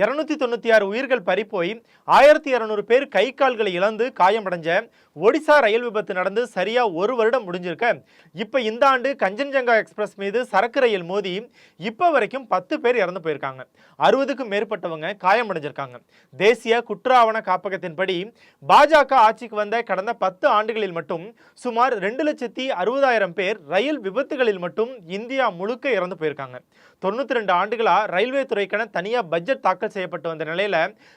இருநூத்தி தொண்ணூத்தி ஆறு உயிர்கள் பறிப்போய் ஆயிரத்தி இருநூறு பேர் கை கால்களை இழந்து காயமடைஞ்ச ஒடிசா ரயில் விபத்து நடந்து சரியா ஒரு வருடம் முடிஞ்சிருக்க. இப்ப இந்த ஆண்டு கஞ்சன்ஜங்கா எக்ஸ்பிரஸ் மீது சரக்கு ரயில் மோதி இப்ப வரைக்கும் பத்து பேர் இறந்து போயிருக்காங்க. அறுபதுக்கும் மேற்பட்டவங்க காயமடைஞ்சிருக்காங்க. தேசிய குற்ற ஆவண காப்பகத்தின்படி பாஜக ஆட்சிக்கு வந்த கடந்த பத்து ஆண்டுகளில் மட்டும் சுமார் ரெண்டு லட்சத்தி அறுபதாயிரம் பேர் ரயில் விபத்துகளில் மட்டும் இந்தியா முழுக்க இறந்து போயிருக்காங்க. தொண்ணூத்தி ரெண்டு ஆண்டுகளா ரயில்வே துறைக்கான தனியா பட்ஜெட் தாக்கல் செய்யப்பட்டு வந்த நிலையில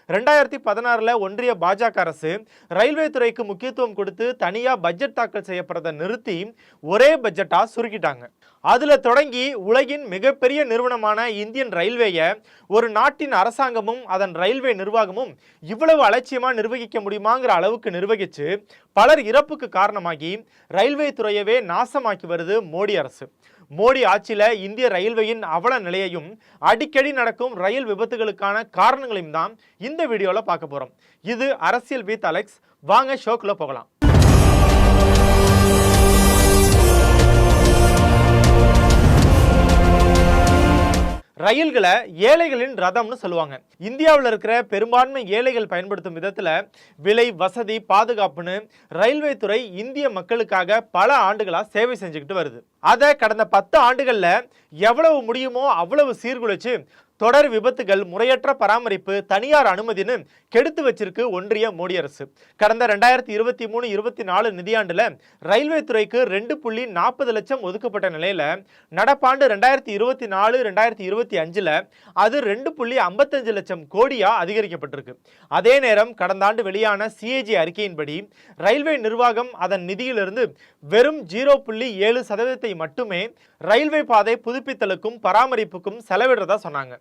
ரெண்டாயிரத்தி பதினாறுல ஒன்றிய பாஜக அரசு ரயில்வே துறைக்கு முக்கியத்துவம் கொடுத்து தனியாக பட்ஜெட் தாக்கல் செய்யப்படுறதை நிறுத்தி ஒரே பட்ஜெட்டாக சுருக்கிட்டாங்க. அதில் தொடங்கி உலகின் மிகப்பெரிய நிறுவனமான இந்தியன் ரயில்வேயை ஒரு நாட்டின் அரசாங்கமும் அதன் ரயில்வே நிர்வாகமும் இவ்வளவு அலட்சியமாக நிர்வகிக்க முடியுமாங்கிற அளவுக்கு நிர்வகித்து பலர் இறப்புக்கு காரணமாகி ரயில்வே துறையவே நாசமாக்கி வருது மோடி அரசு. மோடி ஆட்சியில் இந்திய ரயில்வேயின் அவல நிலையையும் அடிக்கடி நடக்கும் ரயில் விபத்துகளுக்கான காரணங்களையும் தான் இந்த வீடியோவில் பார்க்க போகிறோம் இது அரசியல் வித் அலெக்ஸ். வாங்க ஷோக்குள்ளே போகலாம். ரயில்களை ஏழைகளின் ரதம்னு சொல்லுவாங்க. இந்தியாவில் இருக்கிற பெரும்பான்மை ஏழைகள் பயன்படுத்தும் விதத்தில் விலை வசதி பாதுகாப்புன்னு ரயில்வே துறை இந்திய மக்களுக்காக பல ஆண்டுகளாக சேவை செஞ்சுக்கிட்டு வருது. அதை கடந்த பத்து ஆண்டுகளில் எவ்வளவு முடியுமோ அவ்வளவு சீர்குலைச்சு தொடர் விபத்துகள் முறையற்ற பராமரிப்பு தனியார் அனுமதின்னு கெடுத்து வச்சிருக்கு ஒன்றிய மோடி அரசு. கடந்த ரெண்டாயிரத்தி இருபத்தி மூணு இருபத்தி நாலு நிதியாண்டுல ரயில்வே துறைக்கு ரெண்டு புள்ளி நாற்பது லட்சம் ஒதுக்கப்பட்ட நிலையில நடப்பாண்டு ரெண்டாயிரத்தி இருபத்தி நாலு ரெண்டாயிரத்தி இருபத்தி அஞ்சுல அது ரெண்டு புள்ளி ஐம்பத்தஞ்சு லட்சம் கோடியா அதிகரிக்கப்பட்டிருக்கு. அதே நேரம் கடந்த ஆண்டு வெளியான சிஏஜி அறிக்கையின்படி ரயில்வே நிர்வாகம் அதன் நிதியிலிருந்து வெறும் ஜீரோ புள்ளி ஏழு சதவீதத்தை மட்டுமே ரயில்வே பாதை புதுப்பித்தலுக்கும் பராமரிப்புக்கும் செலவிடுறதா சொன்னாங்க.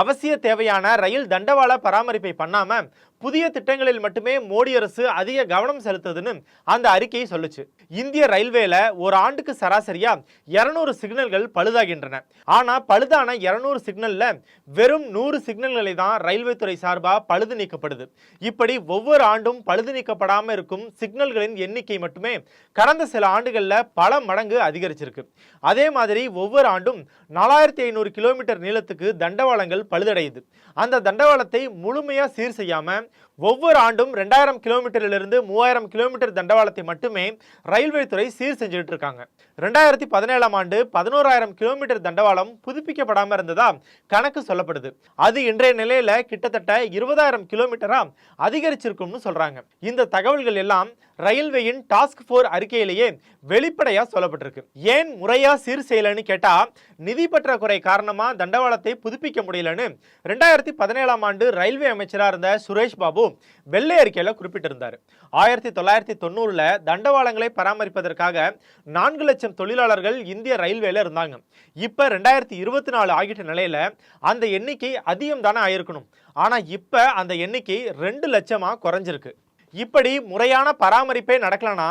அவசிய தேவையான ரயில் தண்டவாள பராமரிப்பை பண்ணாம புதிய திட்டங்களில் மட்டுமே மோடி அரசு அதிக கவனம் செலுத்துதுன்னு அந்த அறிக்கையை சொல்லுச்சு. இந்திய ரயில்வேல ஒரு ஆண்டுக்கு சராசரியா இருநூறு சிக்னல்கள் பழுதாகின்றன. ஆனா பழுதான இருநூறு சிக்னல்ல வெறும் நூறு சிக்னல்களை தான் ரயில்வே துறை சார்பா பழுது நீக்கப்படுது. இப்படி ஒவ்வொரு ஆண்டும் பழுது நீக்கப்படாம இருக்கும் சிக்னல்களின் எண்ணிக்கை மட்டுமே கடந்த சில ஆண்டுகள்ல பல மடங்கு அதிகரிச்சிருக்கு. அதே மாதிரி ஒவ்வொரு ஆண்டும் நாலாயிரத்தி ஐநூறு கிலோமீட்டர் நீளத்துக்கு தண்டவாளங்கள் பழுதடையுது. அந்த தண்டவாளத்தை முழுமையாக சீர் செய்யாமல் ஒவ்வொரு ஆண்டும் ரெண்டாயிரம் கிலோமீட்டரிலிருந்து மூவாயிரம் கிலோமீட்டர் தண்டவாளத்தை மட்டுமே ரயில்வே துறை சீர் செஞ்சுட்டு இருக்காங்க. ரெண்டாயிரத்தி பதினேழாம் ஆண்டு பதினோராயிரம் கிலோமீட்டர் தண்டவாளம் புதுப்பிக்கப்படாமல் இருந்ததா கணக்கு சொல்லப்படுது. அது இன்றைய நிலையில கிட்டத்தட்ட இருபதாயிரம் கிலோமீட்டரா அதிகரிச்சிருக்கும்னு சொல்றாங்க. இந்த தகவல்கள் எல்லாம் ரயில்வேயின் டாஸ்க் ஃபோர் அறிக்கையிலேயே வெளிப்படையா சொல்லப்பட்டிருக்கு. ஏன் முறையா சீர் செய்யலன்னு கேட்டா நிதி பற்றாக்குறை காரணமா தண்டவாளத்தை புதுப்பிக்க முடியலன்னு ரெண்டாயிரத்தி பதினேழாம் ஆண்டு ரயில்வே அமைச்சராக இருந்த சுரேஷ் பாபு வெள்ளை அறிக்கையில் குறிப்பிட்டிருந்தார். ஆயிரத்தி தொள்ளாயிரத்தி தொண்ணூறில் தண்டவாளங்களை பராமரிப்பதற்காக நான்கு லட்சம் தொழிலாளர்கள் இந்திய ரயில்வேல இருந்தாங்க. இப்போ ரெண்டாயிரத்தி இருபத்தி நாலு ஆகிட்ட நிலையில் அந்த எண்ணிக்கை அதிகம் தானே ஆயிருக்கணும். ஆனால் இப்போ அந்த எண்ணிக்கை ரெண்டு லட்சமாக குறைஞ்சிருக்கு. இப்படி முறையான பராமரிப்பே நடக்கலனா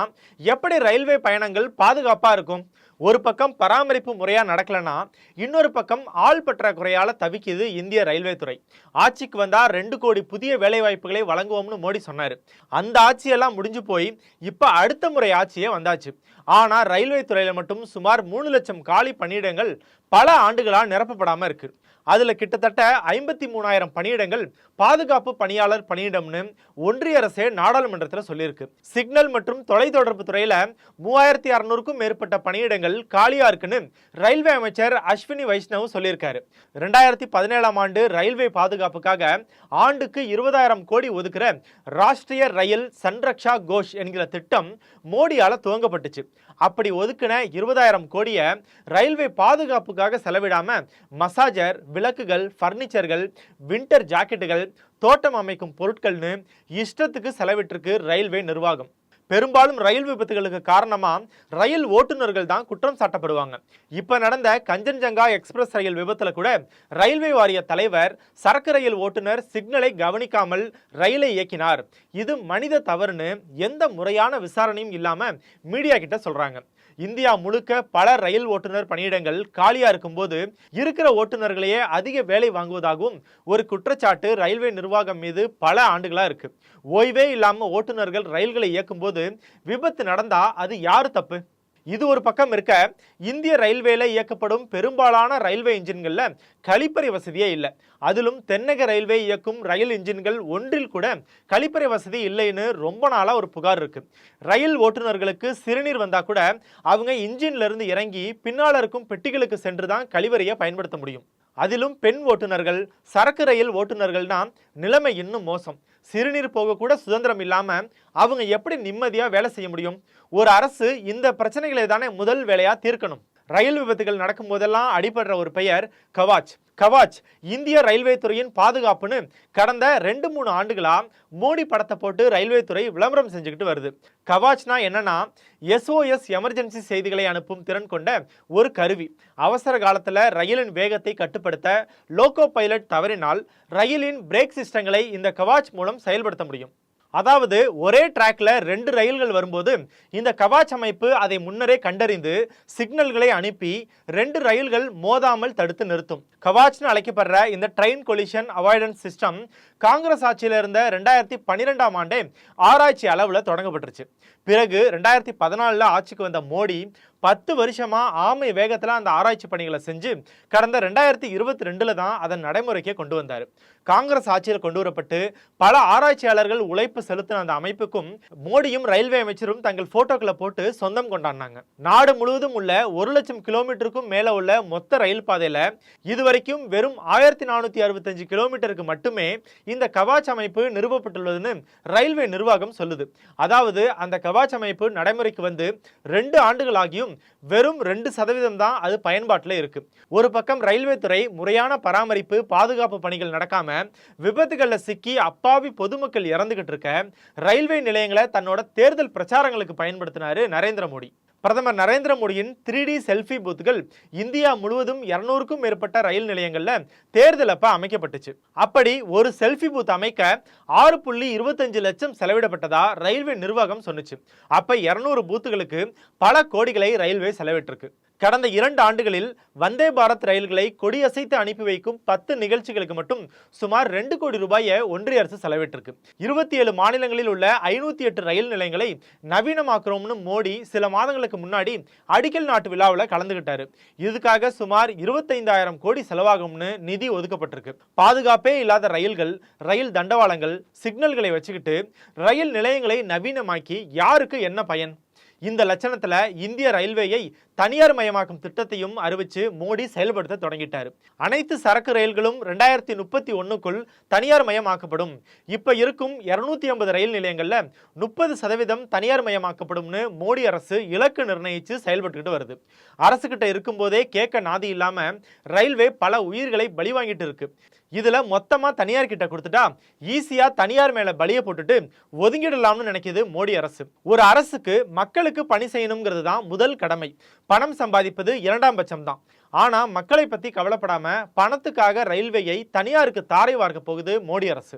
எப்படி ரயில்வே பயணங்கள் பாதுகாப்பாக இருக்கும்? ஒரு பக்கம் பராமரிப்பு முறையாக நடக்கலைன்னா இன்னொரு பக்கம் ஆள் பற்றாக்குறையால் தவிக்குது இந்திய ரயில்வே துறை. ஆட்சிக்கு வந்தால் ரெண்டு கோடி புதிய வேலைவாய்ப்புகளை வழங்குவோம்னு மோடி சொன்னார். அந்த ஆட்சியெல்லாம் முடிஞ்சு போய் இப்போ அடுத்த முறை ஆட்சியே வந்தாச்சு. ஆனால் ரயில்வே துறையில் மட்டும் சுமார் மூணு லட்சம் காலி பணியிடங்கள் பல ஆண்டுகளால் நிரப்பப்படாமல் இருக்குது அதில் கிட்டத்தட்ட ஐம்பத்தி மூணாயிரம் பணியிடங்கள் பாதுகாப்பு பணியாளர் பணியிடம்னு ஒன்றிய அரசே நாடாளுமன்றத்தில் சொல்லியிருக்கு. சிக்னல் மற்றும் தொலைத்தொடர்பு துறையில் மூவாயிரத்தி அறநூறுக்கும் மேற்பட்ட பணியிடங்கள் காலியாக இருக்குன்னு ரயில்வே அமைச்சர் அஸ்வினி வைஷ்ணவ் சொல்லியிருக்காரு. ரெண்டாயிரத்தி பதினேழாம் ஆண்டு ரயில்வே பாதுகாப்புக்காக ஆண்டுக்கு இருபதாயிரம் கோடி ஒதுக்குற ராஷ்டிரிய ரயில் சன்ரக்ஷா கோஷ் என்கிற திட்டம் மோடியால் துவங்கப்பட்டுச்சு. அப்படி ஒதுக்கின இருபதாயிரம் கோடியை ரயில்வே பாதுகாப்புக்காக செலவிடாம மசாஜர் விளக்குகள் ஃபர்னிச்சர்கள் வின்டர் ஜாக்கெட்டுகள் தோட்டம் அமைக்கும் பொருட்கள்னு இஷ்டத்துக்கு செலவிட்டிருக்கு ரயில்வே நிர்வாகம். பெரும்பாலும் ரயில் விபத்துகளுக்கு காரணமாக ரயில் ஓட்டுநர்கள் தான் குற்றம் சாட்டப்படுவாங்க. இப்போ நடந்த கஞ்சன்ஜங்கா எக்ஸ்பிரஸ் ரயில் விபத்தில் கூட ரயில்வே வாரிய தலைவர் சரக்கு ரயில் ஓட்டுநர் சிக்னலை கவனிக்காமல் ரயிலை இயக்கினார். இது மனித தவறுன்னு எந்த முறையான விசாரணையும் இல்லாமல் மீடியா கிட்ட சொல்கிறாங்க இந்தியா முழுக்க பல ரயில் ஓட்டுநர் பணியிடங்கள் காலியா இருக்கும்போது இருக்கிற ஓட்டுநர்களையே அதிக வேலை வாங்குவதாகவும் ஒரு குற்றச்சாட்டு ரயில்வே நிர்வாகம் மீது பல ஆண்டுகளா இருக்கு. ஓய்வே இல்லாம ஓட்டுநர்கள் ரயில்களை இயக்கும்போது விபத்து நடந்தா அது யாரு தப்பு? இது ஒரு பக்கம் இருக்க இந்திய ரயில்வேல இயக்கப்படும் பெரும்பாலான ரயில்வே இன்ஜின்களில் கழிப்பறை வசதியே இல்லை. அதிலும் தென்னக ரயில்வே இயக்கும் ரயில் இன்ஜின்கள் ஒன்றில் கூட கழிப்பறை வசதி இல்லைன்னு ரொம்ப நாளாக ஒரு புகார் இருக்கு. ரயில் ஓட்டுநர்களுக்கு சிறுநீர் வந்தா கூட அவங்க இன்ஜின்ல இருந்து இறங்கி பின்னால் இருக்கும் பெட்டிகளுக்கு சென்று தான் கழிவறையை பயன்படுத்த முடியும். அதிலும் பெண் ஓட்டுநர்கள் சரக்கு ரயில் ஓட்டுநர்கள்னா நிலைமை இன்னும் மோசம். சிறுநீர் போக கூட சுதந்திரம் இல்லாமல் அவங்க எப்படி நிம்மதியாக வேலை செய்ய முடியும்? ஒரு அரசு இந்த பிரச்சனைகளை தானே முதல் வேலையாக தீர்க்கணும். ரயில் விபத்துகள் நடக்கும் போதெல்லாம் அடிபடுற ஒரு பெயர் கவாச். கவாச் இந்திய ரயில்வே துறையின் பாதுகாப்புன்னு கடந்த ரெண்டு மூணு ஆண்டுகளாக மோடி படத்தை போட்டு ரயில்வே துறை விளம்பரம் செஞ்சுக்கிட்டு வருது. கவாச்னா என்னன்னா எஸ்ஓஎஸ் எமர்ஜென்சி செய்திகளை அனுப்பும் திறன் கொண்ட ஒரு கருவி. அவசர காலத்தில் ரயிலின் வேகத்தை கட்டுப்படுத்த லோகோ பைலட் தவறினால் ரயிலின் பிரேக் சிஸ்டங்களை இந்த கவாச் மூலம் செயல்படுத்த முடியும். அதாவது ஒரே டிராக்ல ரெண்டு ரயில்கள் வரும்போது இந்த கவாச் அமைப்பு அதை முன்னரே கண்டறிந்து சிக்னல்களை அனுப்பி ரெண்டு ரயில்கள் மோதாமல் தடுத்து நிறுத்தும். கவாச்னு அழைக்கப்படுற இந்த train collision avoidance system Congress ஆட்சியில் இருந்த ரெண்டாயிரத்தி பன்னிரெண்டாம் ஆண்டே ஆராய்ச்சி அளவில் தொடங்கப்பட்டுருச்சு. பிறகு ரெண்டாயிரத்தி பதினாலில் ஆட்சிக்கு வந்த மோடி பத்து வருஷமாக ஆமை வேகத்தில் அந்த ஆராய்ச்சி பணிகளை செஞ்சு கடந்த ரெண்டாயிரத்தி இருபத்தி ரெண்டில் தான் அதன் நடைமுறைக்கே கொண்டு வந்தார். காங்கிரஸ் ஆட்சியில் கொண்டு வரப்பட்டு பல ஆராய்ச்சியாளர்கள் உழைப்பு செலுத்தின அந்த அமைப்புக்கும் மோடியும் ரயில்வே அமைச்சரும் தங்கள் போட்டோக்களை போட்டு சொந்தம் கொண்டாடினாங்க. நாடு முழுவதும் உள்ள ஒரு லட்சம் கிலோமீட்டருக்கும் மேலே உள்ள மொத்த ரயில் பாதையில் இதுவரைக்கும் வெறும் ஆயிரத்தி நானூற்றி அறுபத்தஞ்சு கிலோமீட்டருக்கு மட்டுமே இந்த கவாச் அமைப்பு நிறுவப்பட்டுள்ளதுன்னு ரயில்வே நிர்வாகம் சொல்லுது. அதாவது அந்த கவாச் அமைப்பு நடைமுறைக்கு வந்து ரெண்டு ஆண்டுகள் ஆகியும் வெறும் ரெண்டு சதவீதம் தான் அது பயன்பாட்டில் இருக்கு. ஒரு பக்கம் ரயில்வே துறை முறையான பராமரிப்பு பாதுகாப்பு பணிகள் நடக்காம விபத்துகள்ல சிக்கி அப்பாவி பொதுமக்கள் இறந்துகிட்டு இருக்க ரயில்வே நிலையங்களை தன்னோட தேர்தல் பிரச்சாரங்களுக்கு பயன்படுத்தினார் நரேந்திர மோடி. பிரதமர் நரேந்திர மோடியின் த்ரீ டி செல்ஃபி பூத்துகள் இந்தியா முழுவதும் இருநூறுக்கும் மேற்பட்ட ரயில் நிலையங்களில் தேர்தல் அப்ப அமைக்கப்பட்டுச்சு. அப்படி ஒரு செல்ஃபி பூத் அமைக்க ஆறு புள்ளி இருபத்தஞ்சு லட்சம் செலவிடப்பட்டதா ரயில்வே நிர்வாகம் சொன்னுச்சு. அப்ப இருநூறு பூத்துகளுக்கு பல கோடிகளை ரயில்வே செலவிட்டிருக்கு. கடந்த இரண்டு ஆண்டுகளில் வந்தே பாரத் ரயில்களை கொடியசைத்து அனுப்பி வைக்கும் பத்து நிகழ்ச்சிகளுக்கு மட்டும் சுமார் ரெண்டு கோடி ரூபாயை ஒன்றிய அரசு செலவிட்டிருக்கு. இருபத்தி ஏழு மாநிலங்களில் உள்ள ஐநூத்தி எட்டு ரயில் நிலையங்களை நவீனமாக்குறோம்னு மோடி சில மாதங்களுக்கு முன்னாடி அடிக்கல் நாட்டு விழாவில் கலந்துகிட்டாரு. இதுக்காக சுமார் இருபத்தைந்தாயிரம் கோடி செலவாகும்னு நிதி ஒதுக்கப்பட்டிருக்கு. பாதுகாப்பே இல்லாத ரயில்கள் ரயில் தண்டவாளங்கள் சிக்னல்களை வச்சுக்கிட்டு ரயில் நிலையங்களை நவீனமாக்கி யாருக்கு என்ன பயன்? இந்த லட்சணத்தில் இந்திய ரயில்வேயை தனியார் மயமாக்கும் திட்டத்தையும் அறிவிச்சு மோடி செயல்படுத்த தொடங்கிட்டார். அனைத்து சரக்கு ரயில்களும் ரெண்டாயிரத்தி முப்பத்தி ஒன்றுக்குள் தனியார் மயமாக்கப்படும். இப்போ இருக்கும் இருநூத்தி ஐம்பது ரயில் நிலையங்களில் முப்பது சதவீதம் தனியார் மயமாக்கப்படும்னு மோடி அரசு இலக்கு நிர்ணயித்து செயல்பட்டுக்கிட்டு வருது. அரசு கிட்ட இருக்கும்போதே கேட்க நாதி இல்லாமல் ரயில்வே பல உயிர்களை பலி வாங்கிட்டு இருக்கு. இதில் மொத்தமாக தனியார் கிட்ட கொடுத்துட்டா ஈஸியாக தனியார் மேலே பலியை போட்டுட்டு ஒதுங்கிடலாம்னு நினைக்கிது மோடி அரசு. ஒரு அரசுக்கு மக்களுக்கு பணி செய்யணுங்கிறது தான் முதல் கடமை. பணம் சம்பாதிப்பது இரண்டாம் பட்சம் தான் மக்களை பற்றி கவலைப்படாமல் பணத்துக்காக ரயில்வேயை தனியாருக்கு தாரை வார்க்க போகுது மோடி அரசு.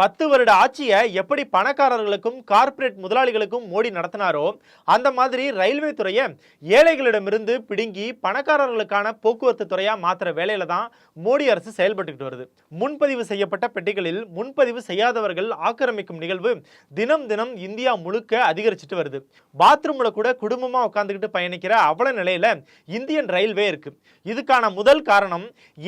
பத்து வருட ஆட்சியை எப்படி பணக்காரர்களுக்கும் கார்ப்பரேட் முதலாளிகளுக்கும் மோடி நடத்தினாரோ அந்த மாதிரி ரயில்வே துறையை ஏழைகளிடமிருந்து பிடுங்கி பணக்காரர்களுக்கான போக்குவரத்து துறையாக மாற்றுற வேலையில தான் மோடி அரசு செயல்பட்டுக்கிட்டு வருது. முன்பதிவு செய்யப்பட்ட பெட்டிகளில் முன்பதிவு செய்யாதவர்கள் ஆக்கிரமிக்கும் நிகழ்வு தினம் தினம் இந்தியா முழுக்க அதிகரிச்சுட்டு வருது. பாத்ரூம்ல கூட குடும்பமாக உட்காந்துக்கிட்டு பயணிக்கிற அவல நிலையில் இந்தியன் ரயில்வே இருக்கு. இதுக்கான முதல் காரணம்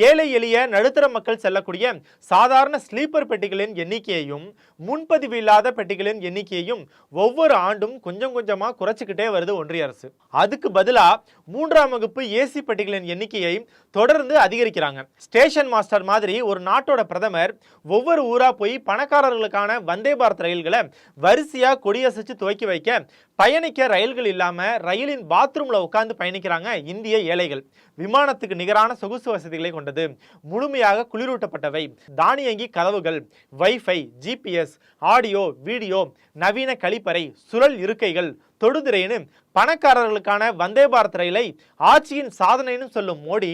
ஏழை எளிய நடுத்தர மக்கள் செல்லக்கூடிய சாதாரண ஸ்லீப்பர் பெட்டிகளின் எண்ணிக்கை. எண்ணிக்கையையும் முன்பதிவு இல்லாத பெட்டிகளின் எண்ணிக்கையையும் ஒவ்வொரு ஆண்டும் கொஞ்சம் கொஞ்சமா குறைச்சிக்கிட்டே வருது ஒன்றிய அரசு. அதுக்கு பதிலா மூன்றாம் வகுப்பு ஏசி பெட்டிகளின் எண்ணிக்கையை தொடர்ந்து அதிகரிக்கிறாங்க. ஸ்டேஷன் மாஸ்டர் மாதிரி ஒரு நாட்டோட பிரதமர் ஒவ்வொரு ஊரா போய் பணக்காரர்களுக்கான வந்தே பாரத் ரயில்களை வரிசையா கொடியசைச்சு துவக்கி வைக்க பயணிக்க ரயில்கள் இல்லாமல் ரயிலின் பாத்ரூமில் உட்கார்ந்து பயணிக்கிறாங்க இந்திய ஏழைகள். விமானத்துக்கு நிகரான சொகுசு வசதிகளை கொண்டது. முழுமையாக குளிரூட்டப்பட்டவை. தானியங்கி கதவுகள் வைஃபை ஜிபிஎஸ் ஆடியோ வீடியோ நவீன கழிப்பறை சுழல் இருக்கைகள் தொடுதிரைன்னு பணக்காரர்களுக்கான வந்தே பாரத் ரயிலை ஆட்சியின் சாதனைன்னு சொல்லும் மோடி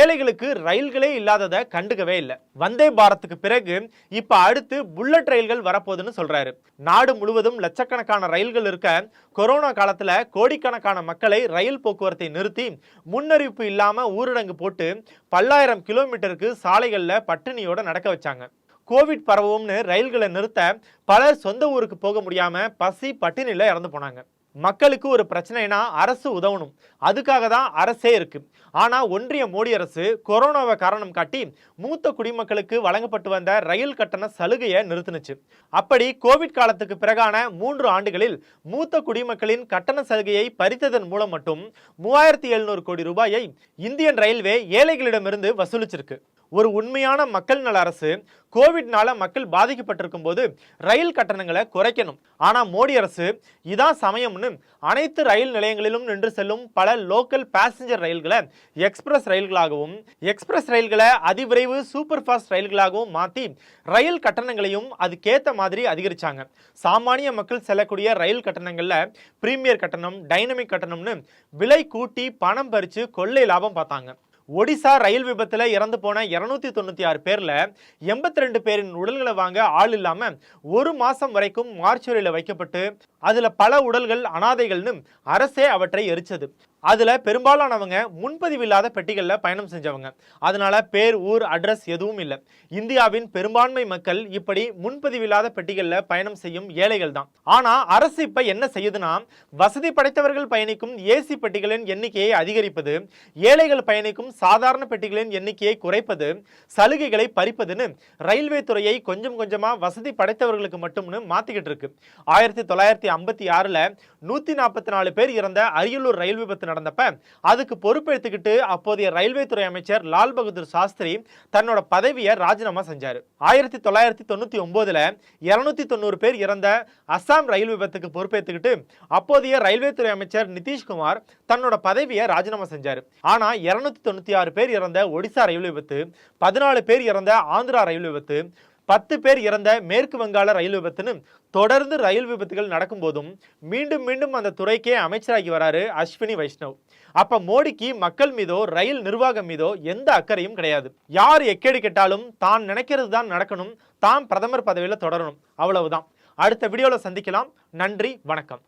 ஏழைகளுக்கு ரயில்களே இல்லாததை கண்டுக்கவே இல்லை. வந்தே பாரத்துக்கு பிறகு இப்ப அடுத்து புல்லட் ரயில்கள் வரப்போகுதுன்னு சொல்றாரு. நாடு முழுவதும் லட்சக்கணக்கான ரயில்கள் இருக்க கொரோனா காலத்துல கோடிக்கணக்கான மக்களை ரயில் போக்குவரத்தை நிறுத்தி முன்னறிவிப்பு இல்லாம ஊரடங்கு போட்டு பல்லாயிரம் கிலோமீட்டருக்கு சாலைகள்ல பட்டினியோட நடக்க வச்சாங்க. கோவிட் பரவும்னு ரயில்களை நிறுத்த பலர் சொந்த ஊருக்கு போக முடியாம பசி பட்டினியில் இறந்து போனாங்க. மக்களுக்கு ஒரு பிரச்சனைனா அரசு உதவணும். அதுக்காக தான் அரசே இருக்கு. ஆனா ஒன்றிய மோடி அரசு கொரோனாவை காரணம் காட்டி மூத்த குடிமக்களுக்கு வழங்கப்பட்டு வந்த ரயில் கட்டண சலுகையை நிறுத்தினுச்சு. அப்படி கோவிட் காலத்துக்கு பிறகான மூன்று ஆண்டுகளில் மூத்த குடிமக்களின் கட்டண சலுகையை பறித்ததன் மூலம் மட்டும் மூவாயிரத்தி எழுநூறு கோடி ரூபாயை இந்தியன் ரயில்வே ஏழைகளிடமிருந்து வசூலிச்சிருக்கு. ஒரு உண்மையான மக்கள் நல அரசு கோவிட்னால மக்கள் பாதிக்கப்பட்டிருக்கும் போது ரயில் கட்டணங்களை குறைக்கணும். ஆனால் மோடி அரசு இதான் சமயம்னு அனைத்து ரயில் நிலையங்களிலும் நின்று செல்லும் பல லோக்கல் பேசஞ்சர் ரயில்களை எக்ஸ்பிரஸ் ரயில்களாகவும் எக்ஸ்பிரஸ் ரயில்களை அதிவிரைவு சூப்பர் ஃபாஸ்ட் ரயில்களாகவும் மாற்றி ரயில் கட்டணங்களையும் அதுக்கேற்ற மாதிரி அதிகரித்தாங்க சாமானிய மக்கள் செல்லக்கூடிய ரயில் கட்டணங்களில் பிரீமியர் கட்டணம் டைனமிக் கட்டணம்னு விலை கூட்டி பணம் பறித்து கொள்ளை லாபம் பார்த்தாங்க. ஒடிசா ரயில் விபத்துல இறந்து போன இருநூத்தி தொண்ணூத்தி ஆறு பேர்ல எண்பத்தி ரெண்டு பேரின் உடல்களை வாங்க ஆள் இல்லாம ஒரு மாசம் வரைக்கும் மார்ச்சுவரியில வைக்கப்பட்டு அதுல பல உடல்கள் அனாதைகள்னு அரசே அவற்றை எரிச்சது. அதில் பெரும்பாலானவங்க முன்பதிவு இல்லாத பெட்டிகளில் பயணம் செஞ்சவங்க. அதனால் பேர் ஊர் அட்ரஸ் எதுவும் இல்லை. இந்தியாவின் பெரும்பான்மை மக்கள் இப்படி முன்பதிவு இல்லாத பயணம் செய்யும் ஏழைகள் தான். ஆனால் அரசு இப்போ என்ன செய்யுதுன்னா வசதி படைத்தவர்கள் பயணிக்கும் ஏசி பெட்டிகளின் எண்ணிக்கையை அதிகரிப்பது ஏழைகள் பயணிக்கும் சாதாரண பெட்டிகளின் எண்ணிக்கையை குறைப்பது சலுகைகளை பறிப்பதுன்னு ரயில்வே துறையை கொஞ்சம் கொஞ்சமாக வசதி படைத்தவர்களுக்கு மட்டும்னு மாற்றிக்கிட்டு இருக்கு. ஆயிரத்தி தொள்ளாயிரத்தி ஐம்பத்தி ஆறில் நூத்தி நாற்பத்தி நாலு பேர் இறந்த அரியலூர் ரயில் விபத்து நடந்தப்ப அதுக்கு பொறுப்பெடுத்துக்கிட்டு அப்போதைய ரயில்வே துறை அமைச்சர் லால் பகதூர் சாஸ்திரி தன்னோட பதவியை ராஜினாமா செஞ்சார். ஆயிரத்தி தொள்ளாயிரத்தி தொண்ணூத்தி ஒன்பதுல இருநூத்தி தொண்ணூறு பேர் இறந்த அஸ்ஸாம் ரயில் விபத்துக்கு பொறுப்பேற்றுக்கிட்டு அப்போதைய ரயில்வே துறை அமைச்சர் நிதிஷ்குமார் தன்னோட பதவியை ராஜினாமா செஞ்சார். ஆனா இருநூத்தி தொண்ணூத்தி ஆறு பேர் இறந்த ஒடிசா ரயில் விபத்து பதினாலு பேர் இறந்த ஆந்திரா ரயில் விபத்து பத்து பேர் இறந்த மேற்கு வங்காள ரயில் விபத்துன்னு தொடர்ந்து ரயில் விபத்துகள் நடக்கும்போதும் மீண்டும் மீண்டும் அந்த துறைக்கே அமைச்சராகி வராரு அஸ்வினி வைஷ்ணவ். அப்ப மோடிக்கு மக்கள் மீதோ ரயில் நிர்வாகம் மீதோ எந்த அக்கறையும் கிடையாது. யார் எக்கேடு கேட்டாலும் தான் நினைக்கிறது தான் நடக்கணும் தான் பிரதமர் பதவியில் தொடரணும். அவ்வளவுதான். அடுத்த வீடியோவில் சந்திக்கலாம். நன்றி வணக்கம்.